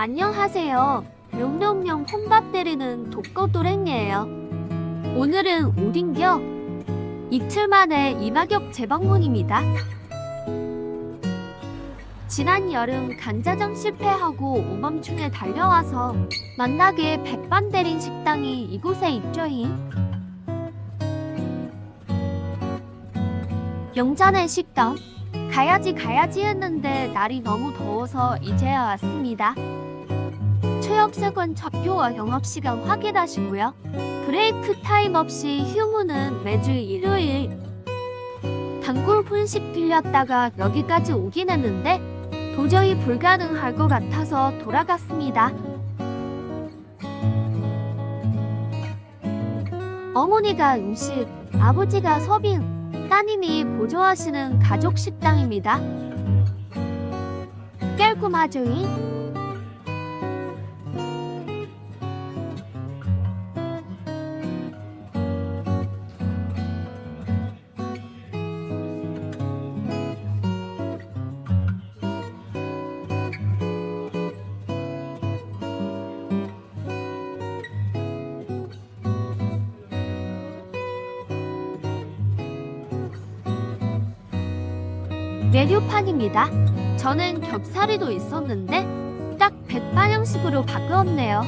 안녕하세요. 명령령 혼밥 때리는 독거도랭이에요. 오늘은 오딘겨 이틀 만에 이마격 재방문입니다. 지난 여름 간자정 실패하고 오밤중에 달려와서 만나게 백반 때린 식당이 이곳에 있죠잉. 영자네 식당 가야지 가야지 했는데 날이 너무 더워서 이제야 왔습니다. 최역세권 좌표와 영업시간 확인하시고요. 브레이크 타임 없이 휴무는 매주 일요일. 단골 분식 들렸다가 여기까지 오긴 했는데 도저히 불가능할 것 같아서 돌아갔습니다. 어머니가 음식, 아버지가 서빙, 따님이 보조하시는 가족 식당입니다. 깔끔하죠잉? 메뉴판입니다. 저는 겹사리도 있었는데 딱 백반 형식으로 바꾸었네요.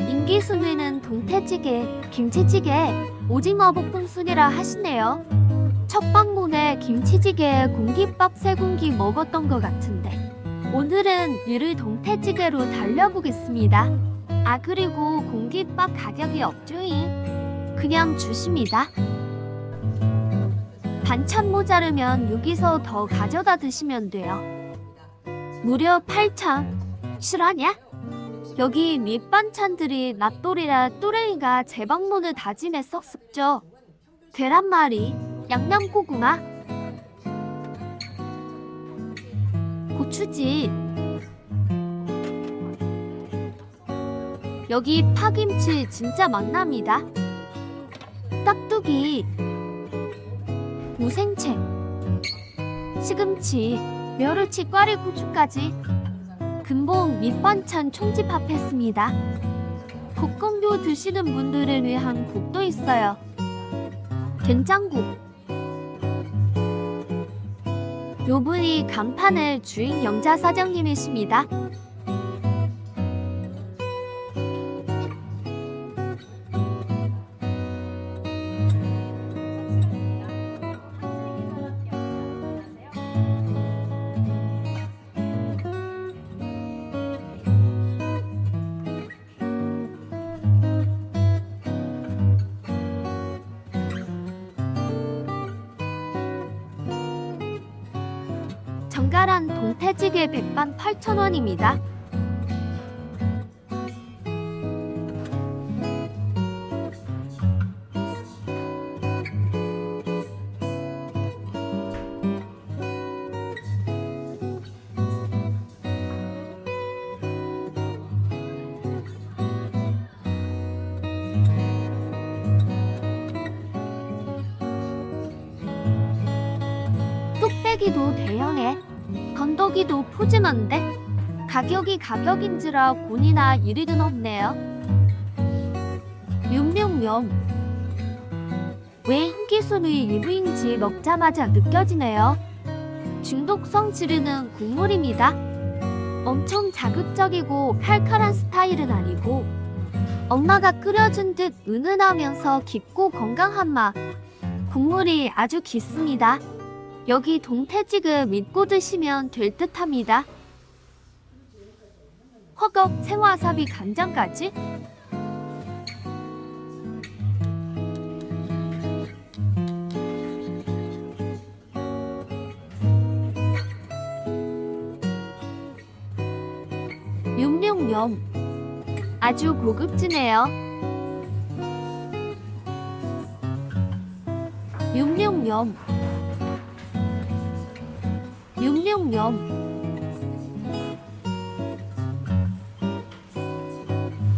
인기 순위는 동태찌개, 김치찌개, 오징어 볶음 순이라 하시네요. 첫 방문에 김치찌개에 공깃밥 세 공기 먹었던 것 같은데 오늘은 이를 동태찌개로 달려보겠습니다. 아 그리고 공깃밥 가격이 없죠잉. 그냥 주십니다. 반찬 모자르면 여기서 더 가져다 드시면 돼요. 무려 8,000. 실화냐? 여기 밑반찬들이 낫돌이라 또레이가 재방문을 다짐했었었죠. 계란말이, 양념고구마, 고추지. 여기 파김치 진짜 만납니다. 깍두기, 무생채, 시금치, 멸치, 꽈리 고추까지 근본 밑반찬 총집합했습니다. 볶음도 드시는 분들을 위한 국도 있어요. 된장국. 요분이 간판의 주인 영자 사장님이십니다. 정갈한 동태찌개 백반 8,000원입니다. 뚝배기도 대형해. 건더기도 푸짐한데 가격이 가격인지라 곤이나 이리든 없네요. 윤명면 왜 흰기순의 일부인지 먹자마자 느껴지네요. 중독성 지르는 국물입니다. 엄청 자극적이고 칼칼한 스타일은 아니고 엄마가 끓여준 듯 은은하면서 깊고 건강한 맛. 국물이 아주 깊습니다. 여기 동태찌개 믿고 드시면 될 듯합니다. 허걱, 생와사비, 간장까지? 육룡면 아주 고급지네요. 육룡면 육룡면.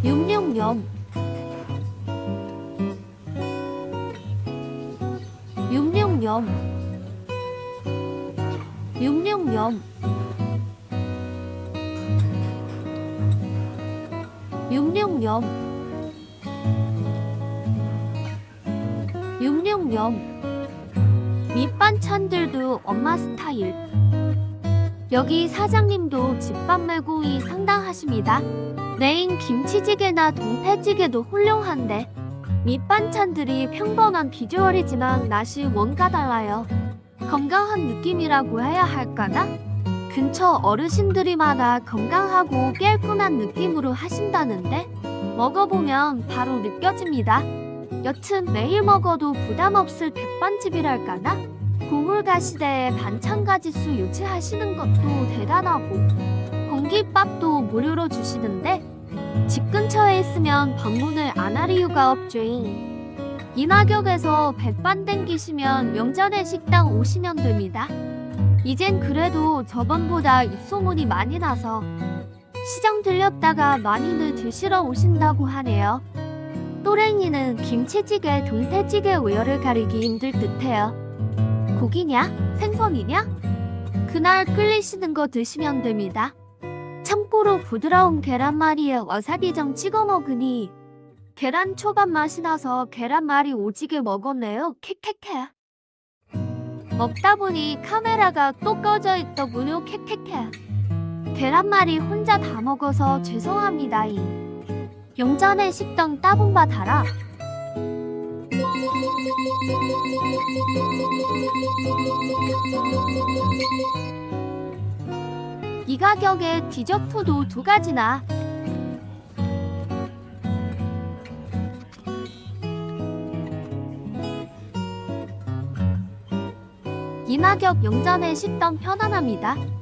육룡면. 육룡면. 육룡면. 육룡염 육룡염 밑반찬들도 엄마 스타일 여기 사장님도 집밥 매고이 상당하십니다 메인 김치찌개나 동태찌개도 훌륭한데 밑반찬들이 평범한 비주얼이지만 맛이 뭔가 달라요 건강한 느낌이라고 해야 할까나? 근처 어르신들이 많아 건강하고 깔끔한 느낌으로 하신다는데 먹어보면 바로 느껴집니다. 여튼 매일 먹어도 부담 없을 백반집이랄까나? 고물가 시대에 반찬 가지수 유지하시는 것도 대단하고 공깃밥도 무료로 주시는데 집 근처에 있으면 방문을 안 할 이유가 없죠잉. 이나격에서 백반 땡기시면 영전의 식당 오시면 됩니다. 이젠 그래도 저번보다 입소문이 많이 나서 시장 들렸다가 많이들 드시러 오신다고 하네요. 또랭이는 김치찌개, 동태찌개 우열을 가리기 힘들 듯해요. 고기냐? 생선이냐? 그날 끓이시는 거 드시면 됩니다. 참고로 부드러운 계란말이에 와사비정 찍어 먹으니 계란 초밥 맛이 나서 계란말이 오지게 먹었네요. 캐캐캐. 먹다 보니 카메라가 또 꺼져 있더군요. 캐캐캐. 계란말이 혼자 다 먹어서 죄송합니다. 이 영전의 식당 따봉바 달아. 이 가격에 디저트도 두 가지나. 이나격 영전의 식당 편안합니다.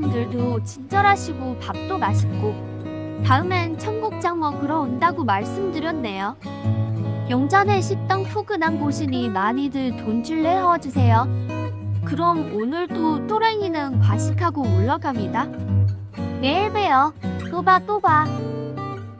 사장님들도 친절하시고 밥도 맛있고 다음엔 청국장 먹으러 온다고 말씀드렸네요. 영전의 식당 푸근한 곳이니 많이들 돈줄 내어주세요. 그럼 오늘도 또랭이는 과식하고 올라갑니다. 내일 봬요. 또 봐, 또 봐.